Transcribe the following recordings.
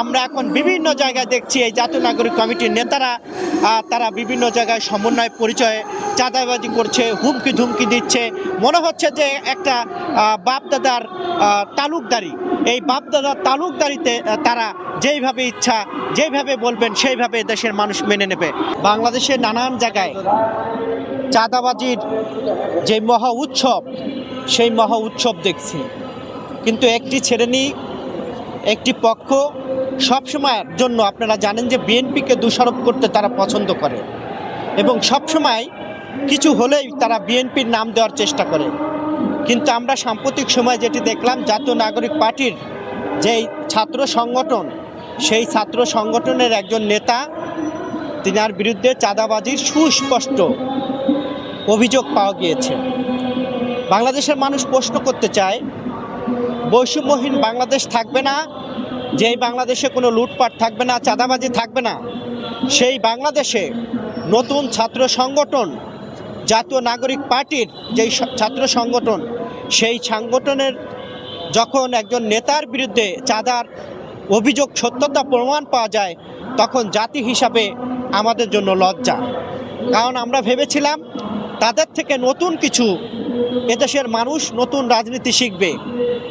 আমরা এখন বিভিন্ন জায়গায় দেখছি এই জাতীয় নাগরিক কমিটির নেতারা তারা বিভিন্ন জায়গায় সমন্বয় পরিচয়ে চাঁদাবাজি করছে, হুমকি ধুমকি দিচ্ছে। মনে হচ্ছে যে একটা বাপদাদার তালুকদারি, এই বাপদাদার তালুকদারিতে তারা যেইভাবে ইচ্ছা, যেইভাবে বলবেন, সেইভাবে দেশের মানুষ মেনে নেবে। বাংলাদেশের নানান জায়গায় চাঁদাবাজির যে মহা উৎসব, সেই মহা উৎসব দেখছি। কিন্তু একটি শ্রেণি একটি পক্ষ সবসময়ের জন্য আপনারা জানেন যে বিএনপিকে দোষারোপ করতে তারা পছন্দ করে। এবং সবসময় কিছু হলেই তারা বিএনপির নাম দেওয়ার চেষ্টা করে। কিন্তু আমরা সাম্প্রতিক সময় যেটি দেখলাম, জাতীয় নাগরিক পার্টির যেই ছাত্র সংগঠন, সেই ছাত্র সংগঠনের একজন নেতা, তিনার বিরুদ্ধে চাঁদাবাজির সুস্পষ্ট অভিযোগ পাওয়া গিয়েছে। বাংলাদেশের মানুষ প্রশ্ন করতে চায়, বৈষম্যহীন বাংলাদেশ থাকবে না যেই বাংলাদেশে কোনো লুটপাট থাকবে না, চাঁদাবাজি থাকবে না, সেই বাংলাদেশে নতুন ছাত্র সংগঠন, জাতীয় নাগরিক পার্টির যেই ছাত্র সংগঠন, সেই সংগঠনের যখন একজন নেতার বিরুদ্ধে চাঁদার অভিযোগ সত্যতা প্রমাণ পাওয়া যায়, তখন জাতি হিসাবে আমাদের জন্য লজ্জা। কারণ আমরা ভেবেছিলাম, তাদের থেকে নতুন কিছু এদেশের মানুষ নতুন রাজনীতি শিখবে।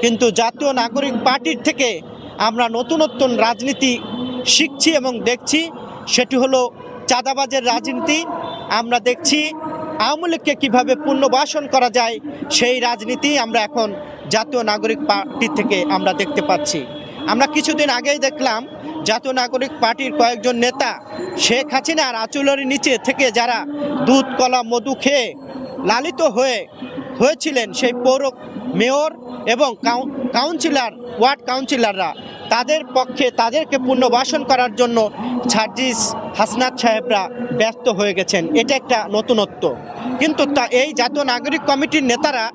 কিন্তু জাতীয় নাগরিক পার্টির থেকে আমরা নতুন নতুন রাজনীতি শিখছি এবং দেখছি। সেটি হলো চাঁদাবাজের রাজনীতি। আমরা দেখছি আওয়ামী লীগকে কীভাবে পুনর্বাসন করা যায়, সেই রাজনীতি আমরা এখন জাতীয় নাগরিক পার্টি থেকে আমরা দেখতে পাচ্ছি। আমরা কিছুদিন আগেই দেখলাম জাতীয় নাগরিক পার্টির কয়েকজন নেতা শেখ হাসিনার আচুলের নিচে থেকে যারা দুধ, কলা, মধু খেয়ে লালিত হয়ে হয়েছিলেন, সেই পৌর মেয়র এবং কাউ- কাউন্সিলর, ওয়ার্ড কাউন্সিলররা তাদের পক্ষে তাদেরকে পুনর্বাসন করার জন্য ছার্জিস হাসনাত সাহেবরা ব্যস্ত হয়ে গেছেন। এটা একটা নতুনত্ব। কিন্তু তা এই জাতীয় নাগরিক কমিটির নেতারা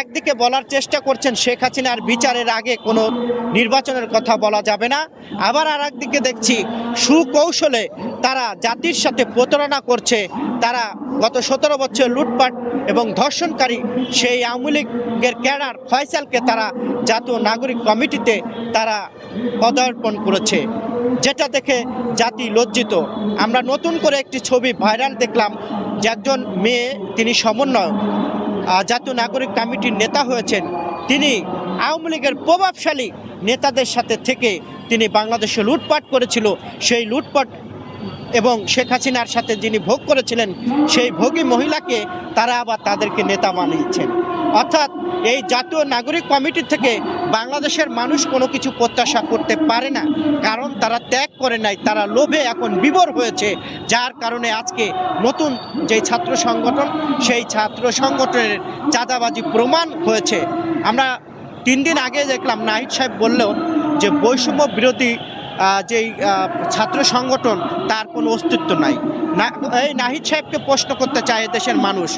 একদিকে বলার চেষ্টা করছেন শেখ হাসিনার বিচারের আগে কোনো নির্বাচনের কথা বলা যাবে না। আবার আর একদিকে দেখছি সুকৌশলে তারা জাতির সাথে প্রতারণা করছে। তারা গত সতেরো বছর লুটপাট এবং ধর্ষণকারী সেই আওয়ামী লীগের ক্যাডার ফয়সালকে তারা জাতীয় নাগরিক কমিটিতে তারা পদার্পণ করেছে। যেটা দেখে জাতি লজ্জিত। আমরা নতুন করে একটি ছবি ভাইরাল দেখলাম যে একজন মেয়ে, তিনি সমন্বয়ক জাতীয় নাগরিক কমিটির নেতা হয়েছেন। তিনি আওয়ামী লীগের প্রভাবশালী নেতাদের সাথে থেকে তিনি বাংলাদেশে লুটপাট করেছিল। সেই লুটপাট এবং শেখ হাসিনার সাথে যিনি ভোগ করেছিলেন, সেই ভোগী মহিলাকে তারা আবার তাদেরকে নেতা বানিয়েছেন। অর্থাৎ এই জাতীয় নাগরিক কমিটি থেকে বাংলাদেশের মানুষ কোনো কিছু প্রত্যাশা করতে পারে না, কারণ তারা ত্যাগ করে নাই, তারা লোভে এখন বিবর হয়েছে, যার কারণে আজকে নতুন যে ছাত্র সংগঠন, সেই ছাত্র সংগঠনের চাঁদাবাজি প্রমাণ হয়েছে। আমরা তিন দিন আগে দেখলাম নাহিদ সাহেব বললেও যে বৈষম্য বিরোধী যেই ছাত্র সংগঠন, তার কোনো অস্তিত্ব নাই। না, এই নাহিদ সাহেবকে প্রশ্ন করতে চায় দেশের মানুষ,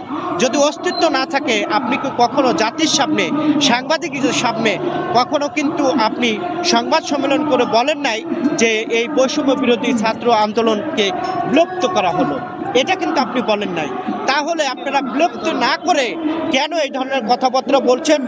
যদি অস্তিত্ব না থাকে, আপনি কখনো জাতির সামনে, সাংবাদিকদের সামনে কখনো কিন্তু আপনি সংবাদ সম্মেলন করে বলেন নাই যে এই বৈষম্য বিরোধী ছাত্র আন্দোলনকে বিলুপ্ত করা হলো? এটা কিন্তু আপনি বলেন নাই। তাহলে আপনারা বিলুপ্ত না করে কেন এই ধরনের কথাবার্তা বলছেন?